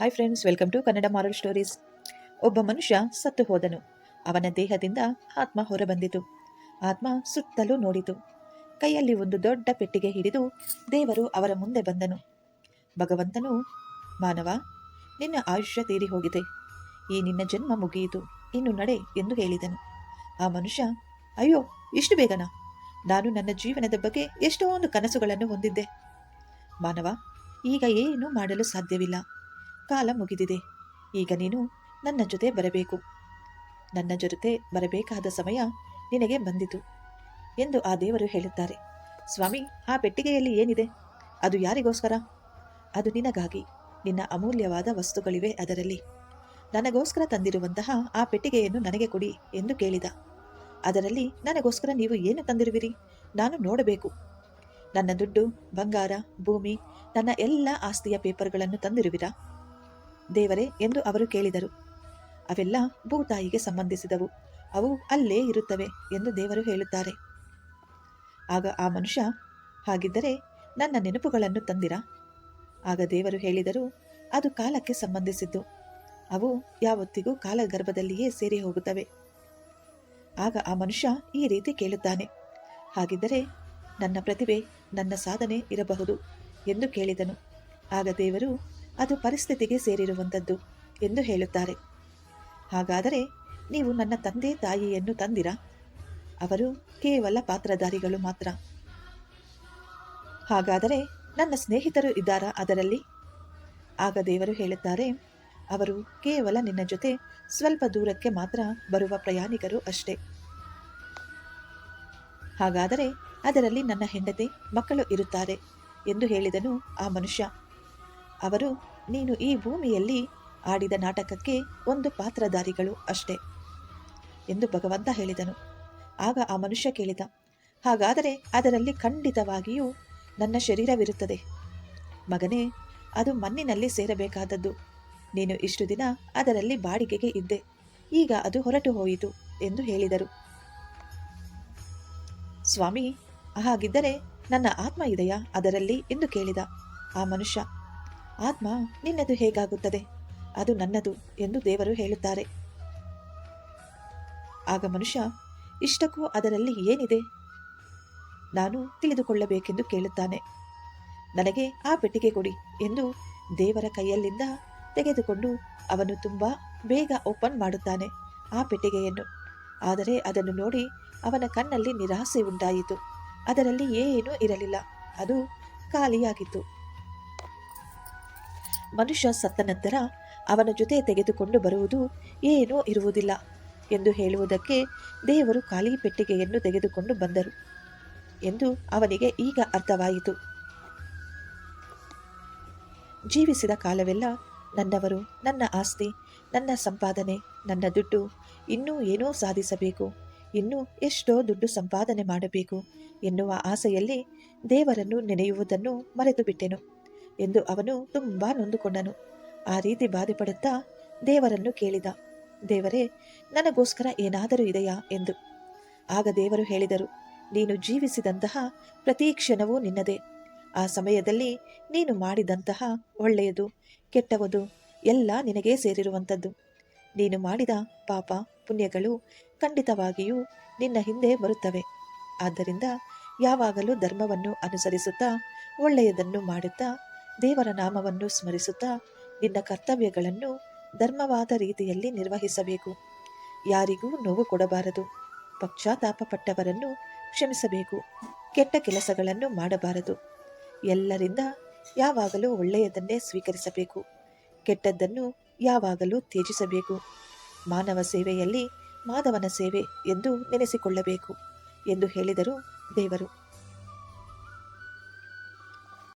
Hi friends welcome to Kannada moral stories ಒಬ್ಬ ಮನುಷ್ಯ ಸತ್ತು ಹೋದನು. ಅವನ ದೇಹದಿಂದ ಆತ್ಮ ಹೊರಬಂದಿತು. ಆತ್ಮ ಸುತ್ತಲೂ ನೋಡಿತು. ಕೈಯಲ್ಲಿ ಒಂದು ದೊಡ್ಡ ಪೆಟ್ಟಿಗೆ ಹಿಡಿದು ದೇವರು ಅವರ ಮುಂದೆ ಬಂದನು. ಭಗವಂತನು, ಮಾನವ, ನಿನ್ನ ಆಯುಷ್ಯ ತೀರಿ ಹೋಗಿದೆ. ಈ ನಿನ್ನ ಜನ್ಮ ಮುಗಿಯಿತು. ಇನ್ನು ನಡೆ ಎಂದು ಹೇಳಿದನು. ಆ ಮನುಷ್ಯ, ಅಯ್ಯೋ, ಇಷ್ಟು ಬೇಗನಾ? ನಾನು ನನ್ನ ಜೀವನದ ಬಗ್ಗೆ ಎಷ್ಟೊಂದು ಕನಸುಗಳನ್ನು ಹೊಂದಿದ್ದೆ. ಮಾನವ, ಈಗ ಏನೂ ಮಾಡಲು ಸಾಧ್ಯವಿಲ್ಲ. ಕಾಲ ಮುಗಿದಿದೆ. ಈಗ ನೀನು ನನ್ನ ಜೊತೆ ಬರಬೇಕು. ನನ್ನ ಜೊತೆ ಬರಬೇಕಾದ ಸಮಯ ನಿನಗೆ ಬಂದಿತು ಎಂದು ಆ ದೇವರು ಹೇಳುತ್ತಾರೆ. ಸ್ವಾಮಿ, ಆ ಪೆಟ್ಟಿಗೆಯಲ್ಲಿ ಏನಿದೆ? ಅದು ಯಾರಿಗೋಸ್ಕರ? ಅದು ನಿನಗಾಗಿ. ನಿನ್ನ ಅಮೂಲ್ಯವಾದ ವಸ್ತುಗಳಿವೆ ಅದರಲ್ಲಿ. ನನಗೋಸ್ಕರ ತಂದಿರುವಂತಹ ಆ ಪೆಟ್ಟಿಗೆಯನ್ನು ನನಗೆ ಕೊಡಿ ಎಂದು ಕೇಳಿದ. ಅದರಲ್ಲಿ ನನಗೋಸ್ಕರ ನೀವು ಏನು ತಂದಿರುವಿರಿ? ನಾನು ನೋಡಬೇಕು. ನನ್ನ ದುಡ್ಡು, ಬಂಗಾರ, ಭೂಮಿ, ನನ್ನ ಎಲ್ಲ ಆಸ್ತಿಯ ಪೇಪರ್ಗಳನ್ನು ತಂದಿರುವಿರಾ? ದೇವರೇ ಎಂದು ಅವರು ಕೇಳಿದರು. ಅವೆಲ್ಲ ಭೂತಾಯಿಗೆ ಸಂಬಂಧಿಸಿದವು. ಅವು ಅಲ್ಲೇ ಇರುತ್ತವೆ ಎಂದು ದೇವರು ಹೇಳುತ್ತಾರೆ. ಆಗ ಆ ಮನುಷ್ಯ, ಹಾಗಿದ್ದರೆ ನನ್ನ ನೆನಪುಗಳನ್ನು ತಂದಿರಾ? ಆಗ ದೇವರು ಹೇಳಿದರು, ಅದು ಕಾಲಕ್ಕೆ ಸಂಬಂಧಿಸಿದ್ದು. ಅವು ಯಾವತ್ತಿಗೂ ಕಾಲಗರ್ಭದಲ್ಲಿಯೇ ಸೇರಿ ಹೋಗುತ್ತವೆ. ಆಗ ಆ ಮನುಷ್ಯ ಈ ರೀತಿ ಕೇಳುತ್ತಾನೆ, ಹಾಗಿದ್ದರೆ ನನ್ನ ಪ್ರತಿಭೆ ನನ್ನ ಸಾಧನೆ ಇರಬಹುದು ಎಂದು ಕೇಳಿದನು. ಆಗ ದೇವರು ಅದು ಪರಿಸ್ಥಿತಿಗೆ ಸೇರಿರುವಂಥದ್ದು ಎಂದು ಹೇಳುತ್ತಾರೆ. ಹಾಗಾದರೆ ನೀವು ನನ್ನ ತಂದೆ ತಾಯಿಯನ್ನು ತಂದಿರ? ಅವರು ಕೇವಲ ಪಾತ್ರಧಾರಿಗಳು ಮಾತ್ರ. ಹಾಗಾದರೆ ನನ್ನ ಸ್ನೇಹಿತರು ಇದ್ದಾರಾ ಅದರಲ್ಲಿ? ಆಗ ದೇವರು ಹೇಳುತ್ತಾರೆ, ಅವರು ಕೇವಲ ನಿನ್ನ ಜೊತೆ ಸ್ವಲ್ಪ ದೂರಕ್ಕೆ ಮಾತ್ರ ಬರುವ ಪ್ರಯಾಣಿಕರು ಅಷ್ಟೇ. ಹಾಗಾದರೆ ಅದರಲ್ಲಿ ನನ್ನ ಹೆಂಡತಿ, ಮಕ್ಕಳು ಇರುತ್ತಾರೆ ಎಂದು ಹೇಳಿದನು ಆ ಮನುಷ್ಯ. ಅವರು, ನೀನು ಈ ಭೂಮಿಯಲ್ಲಿ ಆಡಿದ ನಾಟಕಕ್ಕೆ ಒಂದು ಪಾತ್ರಧಾರಿಗಳು ಅಷ್ಟೇ ಎಂದು ಭಗವಂತ ಹೇಳಿದನು. ಆಗ ಆ ಮನುಷ್ಯ ಕೇಳಿದ, ಹಾಗಾದರೆ ಅದರಲ್ಲಿ ಖಂಡಿತವಾಗಿಯೂ ನನ್ನ ಶರೀರವಿರುತ್ತದೆ. ಮಗನೇ, ಅದು ಮಣ್ಣಿನಲ್ಲಿ ಸೇರಬೇಕಾದದ್ದು. ನೀನು ಇಷ್ಟು ದಿನ ಅದರಲ್ಲಿ ಬಾಡಿಗೆಗೆ ಇದ್ದೆ. ಈಗ ಅದು ಹೊರಟು ಹೋಯಿತು ಎಂದು ಹೇಳಿದರು. ಸ್ವಾಮಿ, ಹಾಗಿದ್ದರೆ ನನ್ನ ಆತ್ಮ ಇದೆಯಾ ಅದರಲ್ಲಿ? ಎಂದು ಕೇಳಿದ ಆ ಮನುಷ್ಯ. ಆತ್ಮ ನಿನ್ನದು ಹೇಗಾಗುತ್ತದೆ? ಅದು ನನ್ನದು ಎಂದು ದೇವರು ಹೇಳುತ್ತಾರೆ. ಆಗ ಮನುಷ್ಯ, ಇಷ್ಟಕ್ಕೂ ಅದರಲ್ಲಿ ಏನಿದೆ? ನಾನು ತಿಳಿದುಕೊಳ್ಳಬೇಕೆಂದು ಕೇಳುತ್ತಾನೆ. ನನಗೆ ಆ ಪೆಟ್ಟಿಗೆ ಕೊಡಿ ಎಂದು ದೇವರ ಕೈಯಲ್ಲಿಂದ ತೆಗೆದುಕೊಂಡು ಅವನು ತುಂಬ ಬೇಗ ಓಪನ್ ಮಾಡುತ್ತಾನೆ ಆ ಪೆಟ್ಟಿಗೆಯನ್ನು. ಆದರೆ ಅದನ್ನು ನೋಡಿ ಅವನ ಕಣ್ಣಲ್ಲಿ ನಿರಾಸೆ ಉಂಟಾಯಿತು. ಅದರಲ್ಲಿ ಏನೂ ಇರಲಿಲ್ಲ. ಅದು ಖಾಲಿಯಾಗಿತ್ತು. ಮನುಷ್ಯ ಸತ್ತ ನಂತರ ಅವನ ಜೊತೆ ತೆಗೆದುಕೊಂಡು ಬರುವುದು ಏನೂ ಇರುವುದಿಲ್ಲ ಎಂದು ಹೇಳುವುದಕ್ಕೆ ದೇವರು ಖಾಲಿ ಪೆಟ್ಟಿಗೆಯನ್ನು ತೆಗೆದುಕೊಂಡು ಬಂದರು ಎಂದು ಅವನಿಗೆ ಈಗ ಅರ್ಥವಾಯಿತು. ಜೀವಿಸಿದ ಕಾಲವೆಲ್ಲ ನನ್ನವರು, ನನ್ನ ಆಸ್ತಿ, ನನ್ನ ಸಂಪಾದನೆ, ನನ್ನ ದುಡ್ಡು, ಇನ್ನೂ ಏನೋ ಸಾಧಿಸಬೇಕು, ಇನ್ನೂ ಎಷ್ಟೋ ದುಡ್ಡು ಸಂಪಾದನೆ ಮಾಡಬೇಕು ಎನ್ನುವ ಆಸೆಯಲ್ಲಿ ದೇವರನ್ನು ನೆನೆಯುವುದನ್ನು ಮರೆತು ಬಿಟ್ಟೆನು ಎಂದು ಅವನು ತುಂಬಾ ನೊಂದುಕೊಂಡನು. ಆ ರೀತಿ ಬಾಧೆಪಡುತ್ತಾ ದೇವರನ್ನು ಕೇಳಿದ. ದೇವರೇ, ನನಗೋಸ್ಕರ ಏನಾದರೂ ಇದೆಯಾ ಎಂದು. ಆಗ ದೇವರು ಹೇಳಿದರು, ನೀನು ಜೀವಿಸಿದಂತಹ ಪ್ರತಿ ಕ್ಷಣವೂ ನಿನ್ನದೇ. ಆ ಸಮಯದಲ್ಲಿ ನೀನು ಮಾಡಿದಂತಹ ಒಳ್ಳೆಯದು, ಕೆಟ್ಟವದು ಎಲ್ಲ ನಿನಗೇ ಸೇರಿರುವಂಥದ್ದು. ನೀನು ಮಾಡಿದ ಪಾಪ ಪುಣ್ಯಗಳು ಖಂಡಿತವಾಗಿಯೂ ನಿನ್ನ ಹಿಂದೆ ಬರುತ್ತವೆ. ಆದ್ದರಿಂದ ಯಾವಾಗಲೂ ಧರ್ಮವನ್ನು ಅನುಸರಿಸುತ್ತಾ ಒಳ್ಳೆಯದನ್ನು ಮಾಡುತ್ತಾ ದೇವರ ನಾಮವನ್ನು ಸ್ಮರಿಸುತ್ತಾ ನಿನ್ನ ಕರ್ತವ್ಯಗಳನ್ನು ಧರ್ಮವಾದ ರೀತಿಯಲ್ಲಿ ನಿರ್ವಹಿಸಬೇಕು. ಯಾರಿಗೂ ನೋವು ಕೊಡಬಾರದು. ಪಕ್ಷಾತಾಪಪಟ್ಟವರನ್ನು ಕ್ಷಮಿಸಬೇಕು. ಕೆಟ್ಟ ಕೆಲಸಗಳನ್ನು ಮಾಡಬಾರದು. ಎಲ್ಲರಿಂದ ಯಾವಾಗಲೂ ಒಳ್ಳೆಯದನ್ನೇ ಸ್ವೀಕರಿಸಬೇಕು. ಕೆಟ್ಟದ್ದನ್ನು ಯಾವಾಗಲೂ ತ್ಯಜಿಸಬೇಕು. ಮಾನವ ಸೇವೆಯಲ್ಲಿ ಮಾಧವನ ಸೇವೆ ಎಂದು ನೆನೆಸಿಕೊಳ್ಳಬೇಕು ಎಂದು ಹೇಳಿದರು ದೇವರು.